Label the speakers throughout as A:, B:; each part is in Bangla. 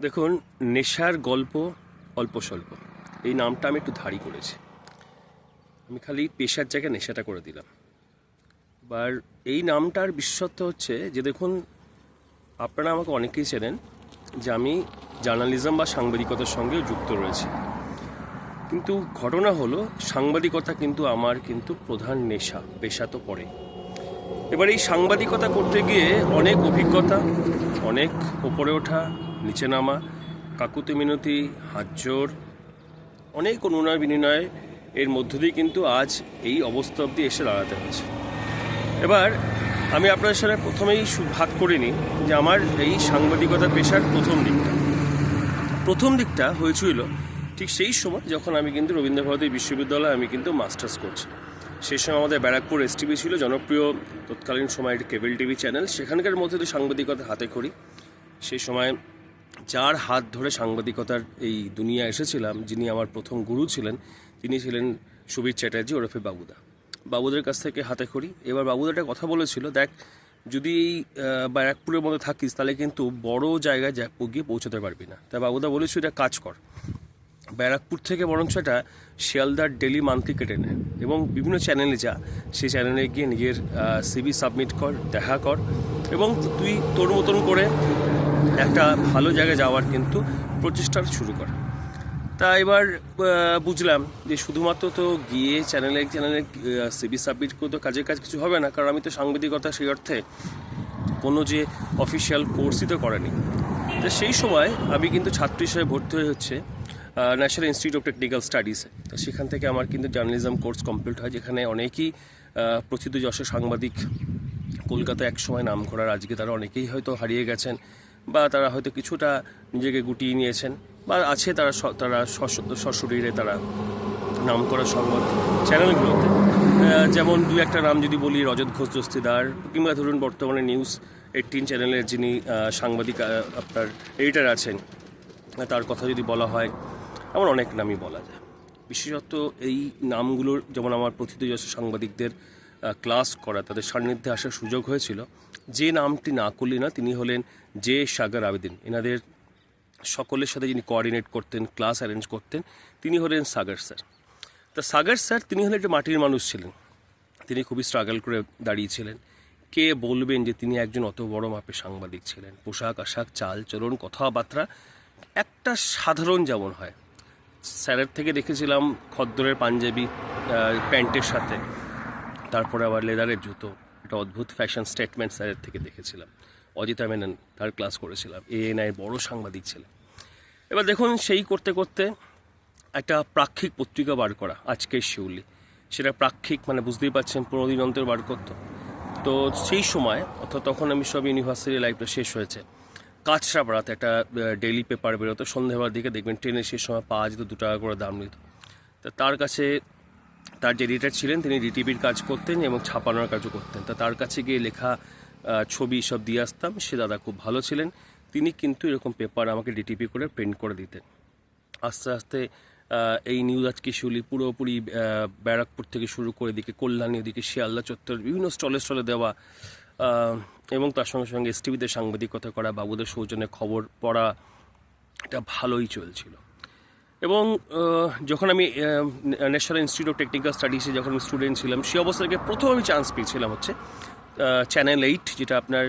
A: দেখুন, নেশার গল্প অল্প স্বল্প। এই নামটা আমি একটু ধারি করেছি। আমি খালি পেশার জায়গায় নেশাটা করে দিলাম। এবার এই নামটার বিশেষত্ব হচ্ছে যে, দেখুন, আপনারা আমাকে অনেকেই চেনেন যে, আমি জার্নালিজম বা সাংবাদিকতার সঙ্গেও যুক্ত রয়েছি। কিন্তু ঘটনা হলো, সাংবাদিকতা কিন্তু আমার কিন্তু প্রধান নেশা, পেশা তো পড়ে। এবার এই সাংবাদিকতা করতে গিয়ে অনেক অভিজ্ঞতা, অনেক ওপরে ওঠা নিচে নামা, কাকুতি মিনতি হাতজোর অনেক অনুনয় বিনিময় এর মধ্য দিয়ে কিন্তু আজ এই অবস্থা অবধি এসে দাঁড়াতে হয়েছে। এবার আমি আপনাদের সাথে প্রথমেই ভাগ করে নিই যে আমার এই সাংবাদিকতা পেশার প্রথম দিকটা। প্রথম দিকটা হয়েছিল ঠিক সেই সময় যখন আমি কিন্তু রবীন্দ্রভারতী বিশ্ববিদ্যালয়ে আমি কিন্তু মাস্টার্স করছি। সেই সময় আমাদের ব্যারাকপুর এস টিভি ছিল, জনপ্রিয় তৎকালীন সময় একটি কেবল টিভি চ্যানেল। সেখানকার মধ্যে দিয়ে সাংবাদিকতা হাতে করি, সেই সময় যার হাত ধরে সাংবাদিকতার এই দুনিয়া এসেছিলাম, যিনি আমার প্রথম গুরু ছিলেন, তিনি ছিলেন সুবীর চ্যাটার্জি, ওরফে বাবুদা। বাবুদের কাছ থেকে হাতে করি এবার বাবুদা একটা কথা বলেছিল, দেখ, যদি এই ব্যারাকপুরের মধ্যে থাকিস, তাহলে কিন্তু বড় জায়গায় যা গিয়ে পৌঁছতে পারবি না। তাই বাবুদা বলেছিল, এটা কাজ কর। ব্যারাকপুর থেকে বরঞ্চ এটা শিয়ালদার ডেলি মান্থলি কেটে নেয় এবং বিভিন্ন চ্যানেলে যা সেই চ্যানেলে গিয়ে নিজের সিবি সাবমিট কর, দেখা কর এবং তুই তোর মতন করে একটা ভালো জায়গায় যাওয়ার কিন্তু প্রচেষ্টা শুরু করে। তা এবার বুঝলাম যে শুধুমাত্র তো গিয়ে চ্যানেলে চ্যানেলে সিবি সাবমিট করে তো কাজের কাজ কিছু হবে না, কারণ আমি তো সাংবাদিকতা সেই অর্থে কোনো যে অফিসিয়াল কোর্সই তো করেনি। তো সেই সময় আমি কিন্তু ছাত্র হিসেবে ভর্তি হয়ে হচ্ছে ন্যাশনাল ইনস্টিটিউট অফ টেকনিক্যাল স্টাডিজে তো সেখান থেকে আমার কিন্তু জার্নালিজম কোর্স কমপ্লিট হয়, যেখানে অনেকেই প্রথিত যশোর সাংবাদিক, কলকাতায় একসময় নাম করার, আজকে তারা অনেকেই হয়তো হারিয়ে গেছেন। বা তারা হয়তো কিছুটা নিজেকে গুটিয়ে নিয়েছেন বা আছে তারা তারা সশ- সশরীরে তারা নাম করা সংবাদ চ্যানেলগুলোতে। যেমন দু একটা নাম যদি বলি, রজত ঘোষ দস্তিদার কিংবা ধরুন বর্তমানে নিউজ এইটিন চ্যানেলের যিনি সাংবাদিক আপনার এডিটার আছেন, তার কথা যদি বলা হয় আমার অনেক নামই বলা যায়। বিশেষত এই নামগুলোর, যেমন আমার প্রথিত যশোর সাংবাদিকদের ক্লাস করা, তাদের সান্নিধ্যে আসার সুযোগ হয়েছিল যে নামটি না করলি না, তিনি হলেন জে সাগর আবেদিন। এনাদের সকলের সাথে যিনি কোঅর্ডিনেট করতেন ক্লাস অ্যারেঞ্জ করতেন, তিনি হলেন সাগর স্যার। তা সাগর স্যার, তিনি হলেন একটা মাটির মানুষ ছিলেন। তিনি খুবই স্ট্রাগল করে দাঁড়িয়েছিলেন কে বলবেন যে তিনি একজন অত বড় মাপের সাংবাদিক ছিলেন? পোশাক, আশাক, চাল, চলন, কথাবার্তা একটা সাধারণ যেমন হয়। স্যারের থেকে দেখেছিলাম খদ্দরের পাঞ্জাবি প্যান্টের সাথে। তারপরে আবার লেদারের জুতো। একটা অদ্ভুত ফ্যাশন স্টেটমেন্ট স্যারের থেকে দেখেছিলাম। অজিতা মেনন, তার ক্লাস করেছিলাম। এএনআই বড় সাংবাদিক ছিলেন। এবার দেখুন, সেই করতে করতে একটা প্রাক্ষিক পত্রিকা বার করা, আজকের শিউলি। সেটা প্রাক্ষিক মানে বুঝতেই পারছেন, পনেরো দিন অন্তর বার করতো। তো সেই সময়, অর্থাৎ তখন আমি সব ইউনিভার্সিটি লাইফটা শেষ হয়েছে, কাঁচরাপাড়াতে একটা ডেইলি পেপার বেরোতো। সন্ধ্যেবার দিকে দেখবেন ট্রেনে সেই সময় পাওয়া যেত, দু টাকা করে দাম নিত। তা তার কাছে তার যে এডিটার ছিলেন, তিনি ডিটিপির কাজ করতেন এবং ছাপানোর কাজও করতেন। তা তার কাছে গিয়ে লেখা ছবি সব দিয়ে আসতাম। সে দাদা খুব ভালো ছিলেন। তিনি কিন্তু এরকম পেপার আমাকে ডিটিপি করে প্রিন্ট করে দিতেন। আস্তে আস্তে এই নিউজ আজকে শিউলি পুরোপুরি ব্যারাকপুর থেকে শুরু করে দিকে কল্যাণী ওদিকে শিয়ালদা চত্বর, বিভিন্ন স্টলে স্টলে দেওয়া এবং তার সঙ্গে সঙ্গে এস টিভিতে সাংবাদিকতা করা, বাবুদের সৌজন্যে খবর পড়া, এটা ভালোই চলছিল। এবং যখন আমি ন্যাশনাল ইনস্টিটিউট অফ টেকনিক্যাল স্টাডিজে যখন আমি স্টুডেন্ট ছিলাম সেই অবস্থা থেকে প্রথম আমি চান্স পেয়েছিলাম হচ্ছে চ্যানেল এইট যেটা আপনার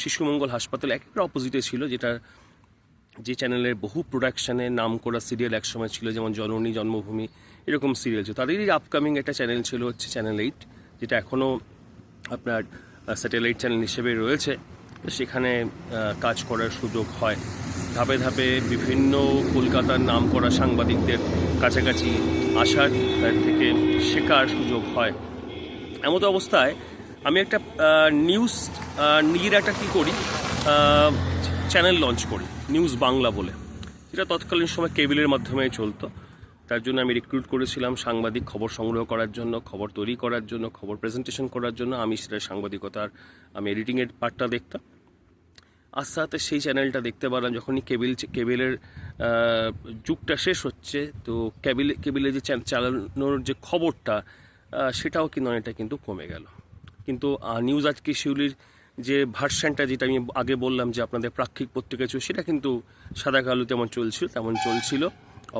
A: শিশুমঙ্গল হাসপাতাল একেবারে অপোজিটে ছিল যেটা যে চ্যানেলের বহু প্রোডাকশানে নাম করা সিরিয়াল একসময় ছিল, যেমন জননী, জন্মভূমি, এরকম সিরিয়াল ছিল। তাদেরই আপকামিং একটা চ্যানেল ছিল হচ্ছে চ্যানেল এইট যেটা এখনও আপনার স্যাটেলাইট চ্যানেল হিসেবে রয়েছে। সেখানে কাজ করার সুযোগ হয়। ধাপে ধাপে বিভিন্ন কলকাতার নাম করা সাংবাদিকদের কাছাকাছি আসার থেকে শেখার সুযোগ হয়। এমতো অবস্থায় আমি একটা নিউজ নিজের একটা কী করি চ্যানেল লঞ্চ করি নিউজ বাংলা বলে। যেটা তৎকালীন সময় কেবিলের মাধ্যমে চলতো। তার জন্য আমি রিক্রুট করেছিলাম সাংবাদিক খবর সংগ্রহ করার জন্য, খবর তৈরি করার জন্য, খবর প্রেজেন্টেশন করার জন্য। আমি সেটা সাংবাদিকতার, আমি এডিটিংয়ের পার্টটা দেখতাম। আস্তে আস্তে সেই চ্যানেলটা দেখতে পারলাম যখনই কেবিল কেবিলের যুগটা শেষ হচ্ছে, তো কেবিল কেবিলের যে চালানোর যে খবরটা সেটাও কিন্তু অনেকটা কিন্তু কমে গেল। কিন্তু নিউজ আজকে শিউলির যে ভার্সানটা যেটা আমি আগে বললাম যে আপনাদের প্রাক্ষিক পত্রিকা ছিল, সেটা কিন্তু সাদা কালো তেমন চলছিল তেমন চলছিল।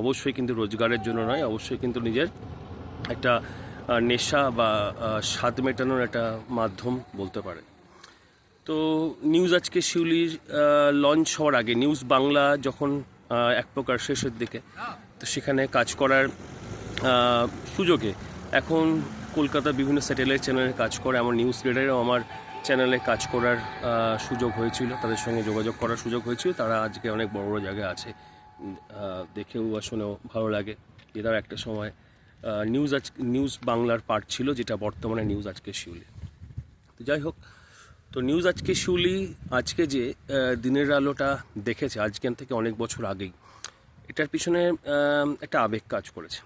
A: অবশ্যই কিন্তু রোজগারের জন্য নয়, অবশ্যই কিন্তু নিজের একটা নেশা বা স্বাদ মেটানোর একটা মাধ্যম বলতে পারে তো নিউজ আজকে শিউলির লঞ্চ হওয়ার আগে নিউজ বাংলা যখন এক প্রকার শেষের দিকে, তো সেখানে কাজ করার সুযোগে এখন কলকাতা বিভিন্ন স্যাটেলাইট চ্যানেলে কাজ করে, আমার নিউজ রিডারেও আমার চ্যানেলে কাজ করার সুযোগ হয়েছিল, তাদের সঙ্গে যোগাযোগ করার সুযোগ হয়েছিল, তারা আজকে অনেক বড় বড় জায়গায় আছে দেখেও বা শুনেও ভালো লাগে তারা একটা সময় নিউজ আজ নিউজ বাংলার পার্ট ছিল, যেটা বর্তমানে নিউজ আজকে শিউলি। তো যাই হোক তো নিউজ আজকে শিউলি আজকে যে দিনের আলোটা দেখেছে, আজকের থেকে অনেক বছর আগেই, এটার পিছনে একটা আবেগ কাজ করেছে।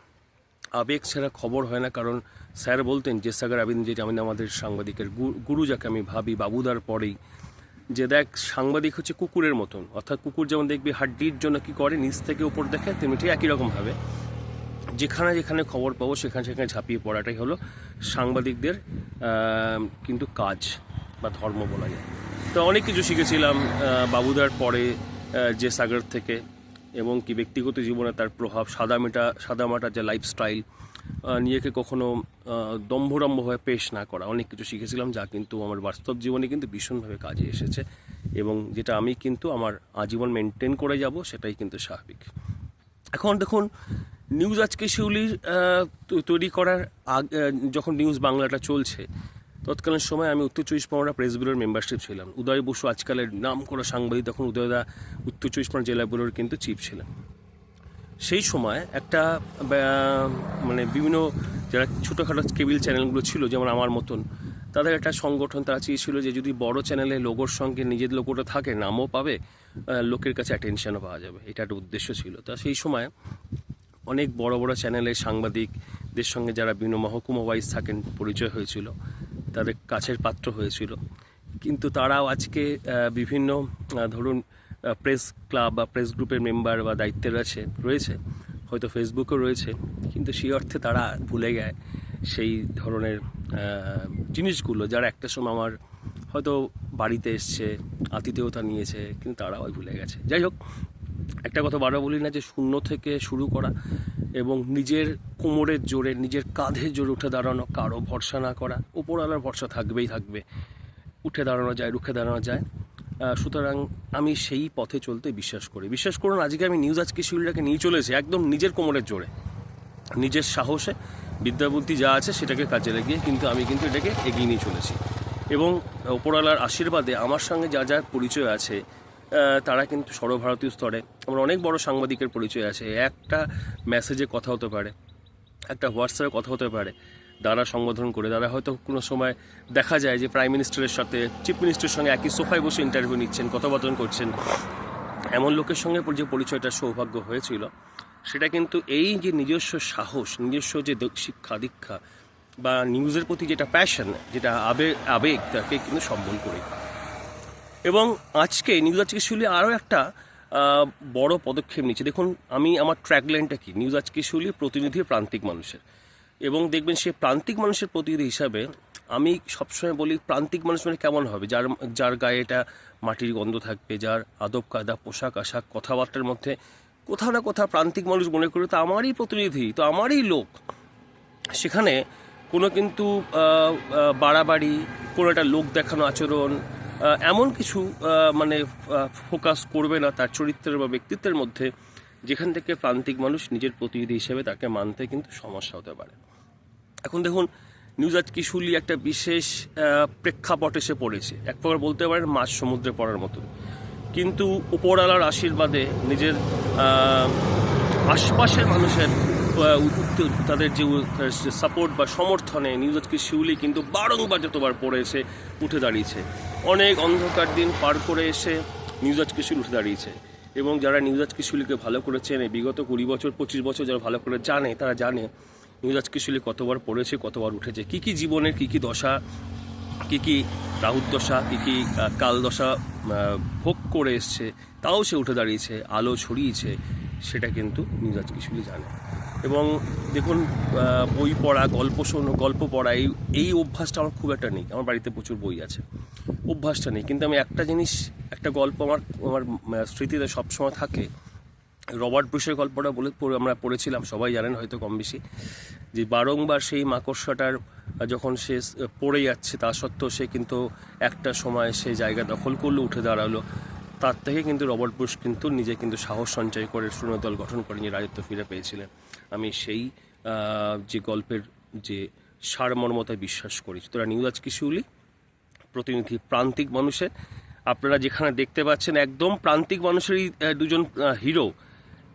A: আবেগ ছাড়া খবর হয় না, কারণ স্যার বলতেন যে সাগর আবিন যেটা আমি আমাদের সাংবাদিকের গুরু যাকে আমি ভাবি, বাবুদার পরেই, যে দেখ, সাংবাদিক হচ্ছে কুকুরের মতন। অর্থাৎ কুকুর যেমন দেখবি হাড্ডির জন্য কি করে, নিচ থেকে উপর দেখে, তেমনি ঠিক একই রকমভাবে যেখানে যেখানে খবর পাবো, সেখানে সেখানে ঝাঁপিয়ে পড়াটাই হলো সাংবাদিকদের কিন্তু কাজ। বা ধর্ম বলা যায়। তো অনেক কিছু শিখেছিলাম বাবুদার পরে যে সাগর থেকে এবং কি ব্যক্তিগত জীবনে তার প্রভাব সাদা সাদামেটা সাদামাটা যে লাইফস্টাইল নিজেকে কখনো আহ, দম্ভরম্ভভাবে পেশ না করা। অনেক কিছু শিখেছিলাম যা কিন্তু আমার বাস্তব জীবনে কিন্তু ভীষণভাবে কাজে এসেছে এবং যেটা আমি কিন্তু আমার আজীবন মেনটেন করে যাব সেটাই কিন্তু স্বাভাবিক। এখন দেখুন নিউজ আজকে শিউলির তৈরি করার আগ যখন নিউজ বাংলাটা চলছে তৎকালীন সময় আমি উত্তর চব্বিশ পরগনা প্রেস ব্যুরোর মেম্বারশিপ ছিলাম। উদয় বসু আজকালের নাম করা সাংবাদিক, তখন উদয়দা উত্তর চব্বিশ পরগনা জেলা ব্যুরোর কিন্তু চিফ ছিলেন। সেই সময় একটা মানে বিভিন্ন যারা ছোটোখাটো কেবিল চ্যানেলগুলো ছিল, যেমন আমার মতন, তাদের একটা সংগঠন তারা চেয়েছিল যে যদি বড় চ্যানেলে লোগোর সঙ্গে নিজের লোগোটা থাকে, নামও পাবে লোকের কাছে অ্যাটেনশনও পাওয়া যাবে। এটা একটা উদ্দেশ্য ছিল। তা সেই সময় অনেক বড় বড় চ্যানেলের সাংবাদিকদের সঙ্গে যারা বিভিন্ন মহকুমা ওয়াইজ থাকেন, পরিচয় হয়েছিল। তাদের কাছের পাত্র হয়েছিল। কিন্তু তারাও আজকে বিভিন্ন ধরুন প্রেস ক্লাব বা প্রেস গ্রুপের মেম্বার বা দায়িত্বের আছে রয়েছে। হয়তো ফেসবুকেও রয়েছে। কিন্তু সেই অর্থে তারা ভুলে যায় সেই ধরনের জিনিসগুলো যারা একটা সময় আমার হয়তো বাড়িতে এসছে, আতিথেয়তা নিয়েছে, কিন্তু তারাও ভুলে গেছে। যাই হোক, একটা কথা বারবার বলি না যে শূন্য থেকে শুরু করা এবং নিজের কোমরের জোরে, নিজের কাঁধের জোরে উঠে দাঁড়ানো, কারও ভরসা না করা, উপরওয়ালার ভরসা থাকবেই থাকবে। উঠে দাঁড়ানো যায়, রুখে দাঁড়ানো যায়। সুতরাং আমি সেই পথে চলতে বিশ্বাস করি। বিশ্বাস করুন, আজকে আমি নিউজ আজকে শিউলিটাকে নিয়ে চলেছি একদম নিজের কোমরের জোরে। নিজের সাহসে বিদ্যাবুদ্ধি যা আছে সেটাকে কাজে লাগিয়ে কিন্তু আমি কিন্তু এটাকে এগিয়ে নিয়ে চলেছি। এবং ওপরওয়ালার আশীর্বাদে আমার সঙ্গে যা যা পরিচয় আছে তারা কিন্তু সর্বভারতীয় স্তরে। আমার অনেক বড় সাংবাদিকের পরিচয় আছে। একটা মেসেজে কথা হতে পারে, একটা হোয়াটসঅ্যাপে কথা হতে পারে, দ্বারা সংবোধন করে তারা হয়তো কোনো সময় দেখা যায় যে প্রাইম মিনিস্টারের সাথে চিফ মিনিস্টারের সঙ্গে একই সোফায় বসে ইন্টারভিউ নিচ্ছেন, কথোপকথন করছেন। এমন লোকের সঙ্গে যে পরিচয়টা সৌভাগ্য হয়েছিল, সেটা কিন্তু এই যে নিজস্ব সাহস, নিজস্ব যে শিক্ষা, দীক্ষা বা নিউজের প্রতি যেটা প্যাশন যেটা আবেগ আবেগ, তাকে কিন্তু সম্বল করে এবং আজকে নিউজ আজকে শুলি আরও একটা বড় পদক্ষেপ নিচ্ছে। দেখুন, আমি আমার ট্র্যাকলাইনটা কি? নিউজ আজকে শুলি প্রতিনিধি প্রান্তিক মানুষের। এবং দেখবেন সে প্রান্তিক মানুষের প্রতিনিধি হিসাবে আমি সবসময় বলি প্রান্তিক মানুষ মানে কেমন হবে? যার যার গায়ে এটা মাটির গন্ধ থাকবে, যার আদব কায়দা, পোশাক আশাক, কথাবার্তার মধ্যে কোথাও না কোথাও প্রান্তিক মানুষ মনে করে তো আমারই প্রতিনিধি, তো আমারই লোক। সেখানে কোনো কিন্তু বাড়াবাড়ি, কোনো একটা লোক দেখানো আচরণ এমন কিছু মানে ফোকাস করবে না তার চরিত্রের বা ব্যক্তিত্বের মধ্যে যেখান থেকে প্রান্তিক মানুষ নিজের প্রতিনিধি হিসেবে তাকে মানতে কিন্তু সমস্যা হতে পারে। এখন দেখুন নিউজ আজকে শুনলি একটা বিশেষ প্রেক্ষাপট এসে পড়েছে। এক প্রকার বলতে পারেন মাছ সমুদ্রে পড়ার মতন। কিন্তু উপরওয়ালার আশীর্বাদে নিজের আশপাশের মানুষের তাদের যে সাপোর্ট বা সমর্থনে নিউজ আজকে শিউলি কিন্তু বারংবার যতবার পড়েছে, উঠে দাঁড়িয়েছে। অনেক অন্ধকার দিন পার করে এসে নিউজ আজকে শিউলি উঠে দাঁড়িয়েছে। এবং যারা নিউজ আজকে শিউলিকে ভালো করে চেনে বিগত কুড়ি বছর পঁচিশ বছর যারা ভালো করে জানে তারা জানে নিউজ আজকে শিউলি কতবার পড়েছে কতবার উঠেছে। কী কী জীবনের কী কী দশা কী কী রাহুদশা কী কী আহ, কালদশা আহ, ভোগ করে এসছে তাও সে উঠে দাঁড়িয়েছে আলো ছড়িয়েছে সেটা কিন্তু নিউজ আজকে শুলি জানে। এবং দেখুন বই পড়া, গল্প শোনো, গল্প পড়া, এই এই অভ্যাসটা আমার খুব একটা নেই। আমার বাড়িতে প্রচুর বই আছে। অভ্যাসটা নেই। কিন্তু আমি একটা জিনিস, একটা গল্প আমার আমার স্মৃতিতে সবসময় থাকে। রবার্ট ব্রুশের গল্পটা বলে আমরা পড়েছিলাম, সবাই জানেন হয়তো কম বেশি। যে বারংবার সেই মাকড়সাটার যখন সে পড়ে যাচ্ছে, তা সত্ত্বেও সে কিন্তু একটা সময় সে জায়গা দখল করল, উঠে দাঁড়াল। তার থেকে কিন্তু রবার্ট বুশ কিন্তু নিজে কিন্তু সাহস সঞ্চয় করে শূন্যদল গঠন করে নিয়ে রাজত্ব ফিরে পেয়েছিলেন। আমি সেই যে গল্পের যে সারমর্মতায় বিশ্বাস করি। সুতরাং নিউজ আজকে শিউলি প্রতিনিধি প্রান্তিক মানুষের। আপনারা যেখানে দেখতে পাচ্ছেন একদম প্রান্তিক মানুষেরই দুজন হিরো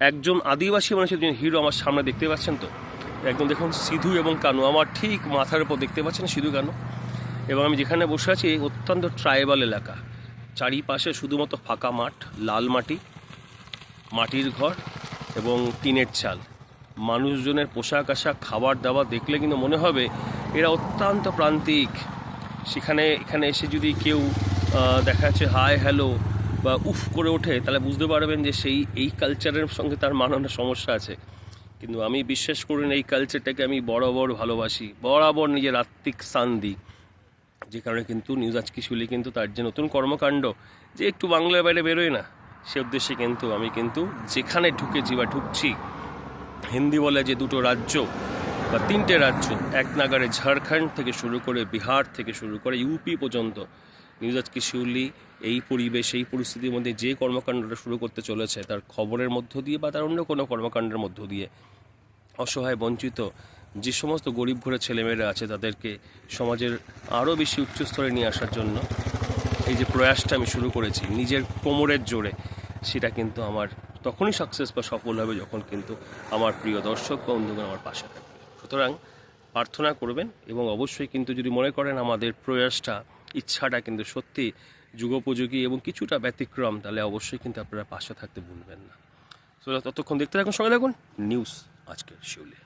A: একজন আদিবাসী মানুষের দুজন হিরো আমার সামনে দেখতে পাচ্ছেন তো? একদম দেখুন সিধু এবং কানু। আমার ঠিক মাথার উপর দেখতে পাচ্ছেন সিধু, কানু। এবং আমি যেখানে বসে আছি অত্যন্ত ট্রাইবাল এলাকা। চারিপাশে শুধুমাত্র ফাঁকা মাঠ, লাল মাটি, মাটির ঘর এবং টিনের চাল। মানুষজনের পোশাক আশাক, খাবার দাবার দেখলে কিন্তু মনে হবে এরা অত্যন্ত প্রান্তিক। সেখানে, এখানে এসে যদি কেউ দেখা যাচ্ছে হাই হ্যালো বা উফ করে ওঠে, তাহলে বুঝতে পারবেন যে সেই, এই কালচারের সঙ্গে তার মানানোর সমস্যা আছে। কিন্তু আমি বিশ্বাস করি না এই কালচারটাকে আমি বরাবর ভালোবাসি, বরাবর নিজের আত্মিক স্থান দিই যে কারণে কিন্তু নিউজ আজকে শুলি কিন্তু তার যে নতুন কর্মকাণ্ড, যে একটু বাংলার বাইরে বেরোয় না, সে উদ্দেশ্যে কিন্তু আমি কিন্তু যেখানে ঢুকেছি বা ঢুকছি হিন্দি বলে যে দুটো রাজ্য বা তিনটে রাজ্য, এক নাগারে ঝাড়খণ্ড থেকে শুরু করে বিহার থেকে শুরু করে ইউপি পর্যন্ত, নিউজ আজকে শিউলি, এই পরিবেশ, এই পরিস্থিতির মধ্যে যে কর্মকাণ্ডটা শুরু করতে চলেছে, তার খবরের মধ্য দিয়ে বা তার অন্য কোনো কর্মকাণ্ডের মধ্য দিয়ে অসহায়, বঞ্চিত যে সমস্ত গরিব ঘরে ছেলেমেয়েরা আছে, তাদেরকে সমাজের আরও বেশি উচ্চস্তরে নিয়ে আসার জন্য এই যে প্রয়াসটা আমি শুরু করেছি, নিজের কোমরের জোরে, সেটা কিন্তু আমার তখনই সাকসেস বা সফল হবে যখন কিন্তু আমার প্রিয় দর্শক বা বন্ধুগণ আমার পাশে থাকবে। সুতরাং প্রার্থনা করবেন এবং অবশ্যই কিন্তু যদি মনে করেন আমাদের প্রয়াসটা, ইচ্ছাটা কিন্তু সত্যি যুগোপযোগী এবং কিছুটা ব্যতিক্রম, তাহলে অবশ্যই কিন্তু আপনারা পাশে থাকতে ভুলবেন না। তো ততক্ষণ দেখতে থাকুন সবাই দেখুন নিউজ আজকের শিউলে